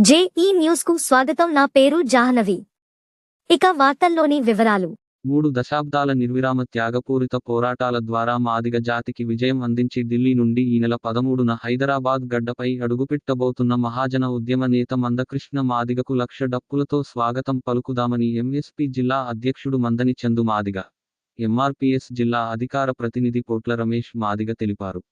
JEE న్యూస్కు స్వాగతం. నా పేరు జాహ్నవి. ఇక వార్తల్లోని వివరాలు. మూడు దశాబ్దాల నిర్విరామ త్యాగపూరిత పోరాటాల ద్వారా మాదిగ జాతికి విజయం అందించి ఢిల్లీ నుండి ఈ నెల పదమూడున హైదరాబాద్ గడ్డపై అడుగుపెట్టబోతున్న మహాజన ఉద్యమ నేత మందకృష్ణ మాదిగకు లక్ష డప్పులతో స్వాగతం పలుకుదామని ఎంఎస్పీ జిల్లా అధ్యక్షుడు మందని చందు మాదిగ ఎంఆర్పీఎస్ జిల్లా అధికార ప్రతినిధి పోట్ల రమేష్ మాదిగ తెలిపారు.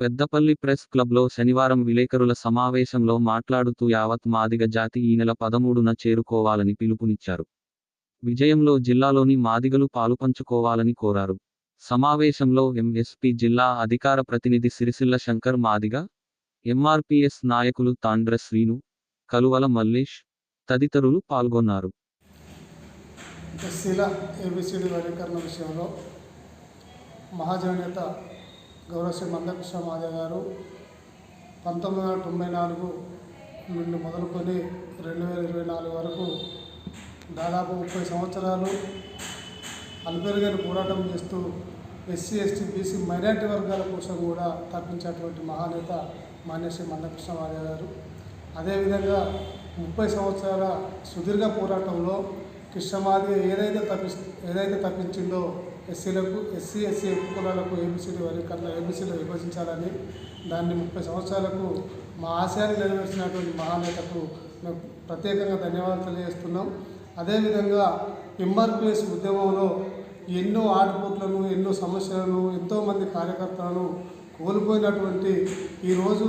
పెద్దపల్లి ప్రెస్ క్లబ్లో శనివారం విలేకరుల సమావేశంలో మాట్లాడుతూ యావత్ మాదిగ జాతి ఈ నెల పదమూడున చేరుకోవాలని పిలుపునిచ్చారు. విజయంలో జిల్లాలోని మాదిగలు పాలుపంచుకోవాలని కోరారు. సమావేశంలో ఎంఎస్పీ జిల్లా అధికార ప్రతినిధి సిరిసిల్ల శంకర్ మాదిగ ఎంఆర్పిఎస్ నాయకులు తాండ్ర శ్రీను కలువల మల్లేష్ తదితరులు పాల్గొన్నారు. ఎస్సీల ఏబిసిడి వర్గీకరణ విషయంలో మహాజననేత గౌరవశ్రీ మందకృష్ణ మాదే గారు పంతొమ్మిది వందల తొంభై నాలుగు నుండి మొదలుకొని రెండు వేల ఇరవై నాలుగు వరకు దాదాపు ముప్పై సంవత్సరాలు అలుపెరుగని పోరాటం చేస్తూ ఎస్సీ ఎస్టీ బీసీ మైనారిటీ వర్గాల కోసం కూడా తప్పించేటువంటి మహానేత మాన్యశ్రీ మందకృష్ణ మాదే గారు. అదేవిధంగా ముప్పై సంవత్సరాల సుదీర్ఘ పోరాటంలో కృష్ణమాది ఏదైతే తప్పి ఏదైతే తప్పించిందో ఎస్సీలకు ఎస్సీ ఎస్సీ కులాలకు ఏబిసిడి వర్గీకరణ ఏబీసీలు విభజించాలని దాన్ని ముప్పై సంవత్సరాలకు మా ఆశయాన్ని నెరవేర్చినటువంటి మహానేతకు మేము ప్రత్యేకంగా ధన్యవాదాలు తెలియజేస్తున్నాం. అదేవిధంగా ఎంఆర్పిఎస్ ఉద్యమంలో ఎన్నో ఆటుపోట్లను ఎన్నో సమస్యలను ఎంతోమంది కార్యకర్తలను కోల్పోయినటువంటి ఈరోజు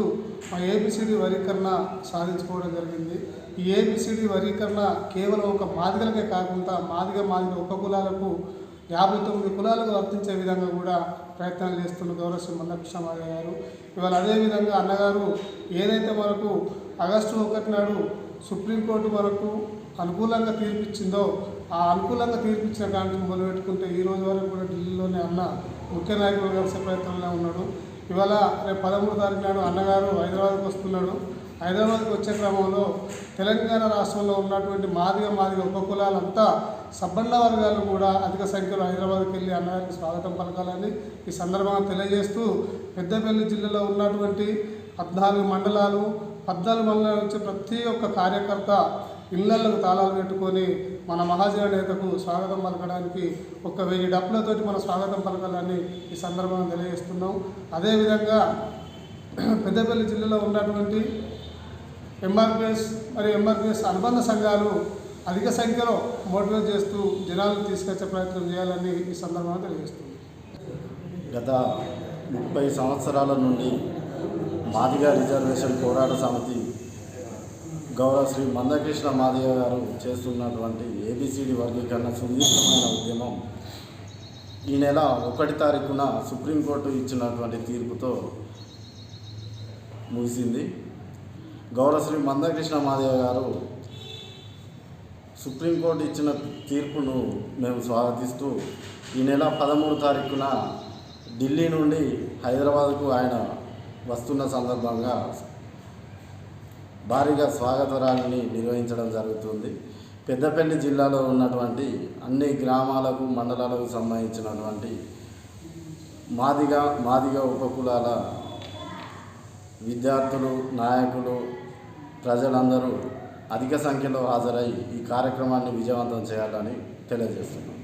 మా ఏబిసిడి వర్గీకరణ సాధించుకోవడం జరిగింది. ఈ ఏబిసిడి వర్గీకరణ కేవలం ఒక మాదిగలకే కాకుండా మాదిగ మాదిగ ఉప కులాలకు యాభై తొమ్మిది కులాలకు వర్తించే విధంగా కూడా ప్రయత్నాలు చేస్తున్న గౌరవ మందకృష్ణ మాదిగ గారు. ఇవాళ అదేవిధంగా అన్నగారు ఏదైతే మనకు ఆగస్టు ఒకటి నాడు సుప్రీంకోర్టు మనకు అనుకూలంగా తీర్పిచ్చిందో ఆ అనుకూలంగా తీర్పిచ్చిన కాంటి మొదలుపెట్టుకుంటే ఈ రోజు వరకు కూడా ఢిల్లీలోనే అన్న ముఖ్య నాయకులు కలిసే ప్రయత్నంలో ఉన్నాడు. ఇవాళ రేపు పదమూడు తారీఖు నాడు అన్నగారు హైదరాబాద్కి వస్తున్నాడు. హైదరాబాద్కి వచ్చే క్రమంలో తెలంగాణ రాష్ట్రంలో ఉన్నటువంటి మాదిగ మాదిగ ఉపకులాలంతా సబ్బండ వర్గాలు కూడా అధిక సంఖ్యలో హైదరాబాద్కి వెళ్ళి అన్నగారికి స్వాగతం పలకాలని ఈ సందర్భంగా తెలియజేస్తూ పెద్దపల్లి జిల్లాలో ఉన్నటువంటి పద్నాలుగు మండలాలు పద్నాలుగు మండలాల నుంచి ప్రతి ఒక్క కార్యకర్త ఇళ్ళలకు తాళాలు పెట్టుకొని మన మహాజన నేతకు స్వాగతం పలకడానికి ఒక వెయ్యి డబ్బులతోటి మన స్వాగతం పలకాలని ఈ సందర్భంగా తెలియజేస్తున్నాం. అదేవిధంగా పెద్దపల్లి జిల్లాలో ఉన్నటువంటి ఎంఆర్పిఎస్ మరియు ఎంఆర్పిఎస్ అనుబంధ సంఘాలు అధిక సంఖ్యలో మోటివేట్ చేస్తూ జనాలు తీసుకొచ్చే ప్రయత్నం చేయాలని ఈ సందర్భంగా తెలియజేస్తుంది. గత ముప్పై సంవత్సరాల నుండి మాదిగ రిజర్వేషన్ పోరాట సమితి గౌరవ శ్రీ మందకృష్ణ మాదిగ గారు చేస్తున్నటువంటి ఏబిసిడి వర్గీకరణ సుదీర్ఘమైన ఉద్యమం ఈ నెల ఒకటి తారీఖున సుప్రీంకోర్టు ఇచ్చినటువంటి తీర్పుతో ముగిసింది. గౌరవశ్రీ మందకృష్ణ మాదేవ్ గారు సుప్రీంకోర్టు ఇచ్చిన తీర్పును మేము స్వాగతిస్తూ ఈ నెల పదమూడు తారీఖున ఢిల్లీ నుండి హైదరాబాద్కు ఆయన వస్తున్న సందర్భంగా భారీగా స్వాగత ర్యాలీని నిర్వహించడం జరుగుతుంది. పెద్దపల్లి జిల్లాలో ఉన్నటువంటి అన్ని గ్రామాలకు మండలాలకు సంబంధించినటువంటి మాదిగ మాదిగ ఉపకులాల విద్యార్థులు నాయకులు ప్రజలందరూ అధిక సంఖ్యలో హాజరై ఈ కార్యక్రమాన్ని విజయవంతం చేయాలని తెలియజేస్తున్నాం.